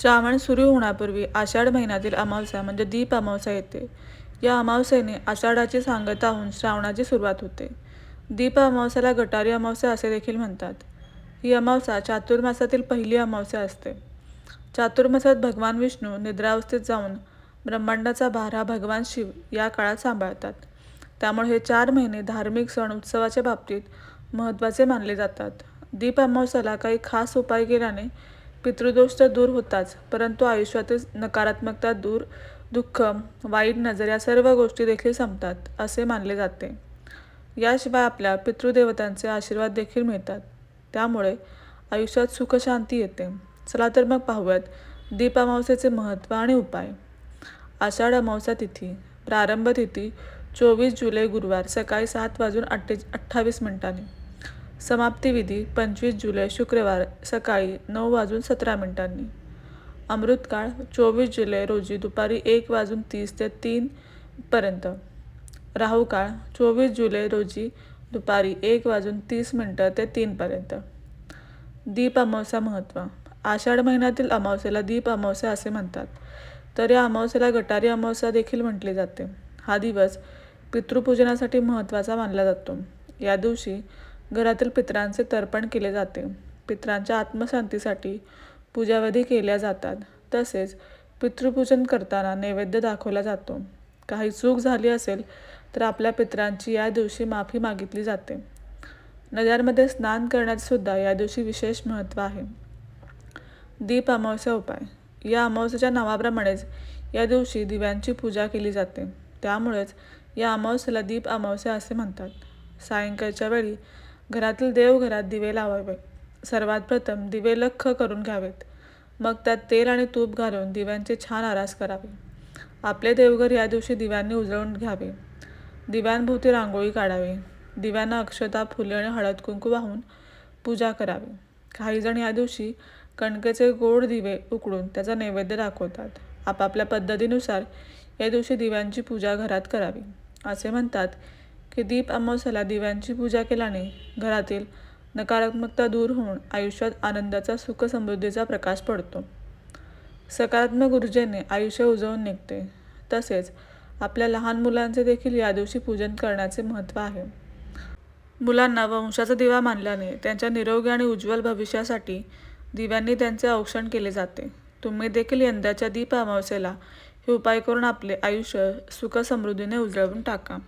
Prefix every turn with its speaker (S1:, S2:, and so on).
S1: श्रावण सुरू होण्यापूर्वी आषाढ महिन्यातील अमावस्या म्हणजे दीप अमावस्या येते. या अमावस्येने आषाढाची सांगता होऊन श्रावणाची सुरुवात होते. दीप अमावस्याला गटारी अमावस्या असे देखील म्हणतात. ही अमावस्या चातुर्मासातील पहिली अमावस्या असते. चातुर्मासात भगवान विष्णू निद्रावस्थेत जाऊन ब्रह्मांडाचा भार हा भगवान शिव या काळात सांभाळतात. त्यामुळे हे चार महिने धार्मिक सण उत्सवाच्या बाबतीत महत्त्वाचे मानले जातात. दीप अमावस्याला काही खास उपाय केल्याने पितृदोष तर दूर होताच परंतु आयुष्यातील नकारात्मकता दूर दुःख वाईट नजर या सर्व गोष्टी देखील संपतात असे मानले जाते. याशिवाय आपल्या पितृदेवतांचे आशीर्वाद देखील मिळतात. त्यामुळे आयुष्यात सुखशांती येते. चला तर मग पाहूयात दीप अमावस्येचे महत्त्व आणि उपाय. आषाढ अमावस्या तिथी प्रारंभ तिथी चोवीस जुलै गुरुवार सकाळी सात वाजून अठ्ठे अठ्ठावीस मिनिटांनी. समाप्तीविधी पंचवीस जुलै शुक्रवार सकाळी नऊ वाजून सतरा मिनिटांनी. अमृतकाळ चोवीस जुलै रोजी दुपारी एक वाजून तीस ते तीनपर्यंत राहुकाळ चोवीस जुलै रोजी दुपारी एक वाजून तीस मिनटं ते तीनपर्यंत दीप अमावस्या महत्त्व आषाढ महिन्यातील अमावस्येला दीप अमावस्या असे म्हणतात. तर या अमावस्येला गटारी अमावस्या देखील म्हटले जाते. हा दिवस पितृपूजनासाठी महत्त्वाचा मानला जातो. या दिवशी घरातील पितरांचे तर्पण केले जाते. पित्रांच्या आत्मशांतीसाठी पूजाविधी केल्या जातात. तसेच पितृपूजन करताना नैवेद्य दाखवला जातो. काही चूक झाली असेल तर आपल्या पितरांची या दिवशी माफी मागितली जाते. नद्यांमध्ये स्नान करण्यातसुद्धा या दिवशी विशेष महत्त्व आहे. दीप अमावस्या उपाय. या अमावस्येच्या नावाप्रमाणेच या दिवशी दिव्यांची पूजा केली जाते. त्यामुळेच या अमावस्येला दीप अमावस्या असे म्हणतात. सायंकाळच्या वेळी घरातील देवघरात दिवे लावावे सर्वात प्रथम दिवे लख्ख करून घ्यावेत. मग त्यात तेल आणि तूप घालून दिव्यांचे छान आरास करावे. आपले देवघर या दिवशी दिव्यांनी उजळून घ्यावे. दिव्यांभोवती रांगोळी काढावी. दिव्यांना अक्षता फुले आणि हळद कुंकू वाहून पूजा करावी. काहीजण या दिवशी कणकेचे गोड दिवे उकडून त्याचा नैवेद्य दाखवतात. आपापल्या पद्धतीनुसार या दिवशी दिव्यांची पूजा घरात करावी. असे म्हणतात की दीप अमावस्याला दिव्यांची पूजा केल्याने घरातील नकारात्मकता दूर होऊन आयुष्यात आनंदाचा सुख समृद्धीचा प्रकाश पडतो. सकारात्मक ऊर्जेने आयुष्य उजवून निघते. तसेच आपल्या लहान मुलांचे देखील या दिवशी पूजन करण्याचे महत्त्व आहे. मुलांना वंशाचा दिवा मानल्याने त्यांच्या निरोगी आणि उज्ज्वल भविष्यासाठी दिव्यांनी त्यांचे औक्षण केले जाते. तुम्ही देखील यंदाच्या दीप अमावस्येला हे उपाय करून आपले आयुष्य सुख समृद्धीने उजळवून टाका.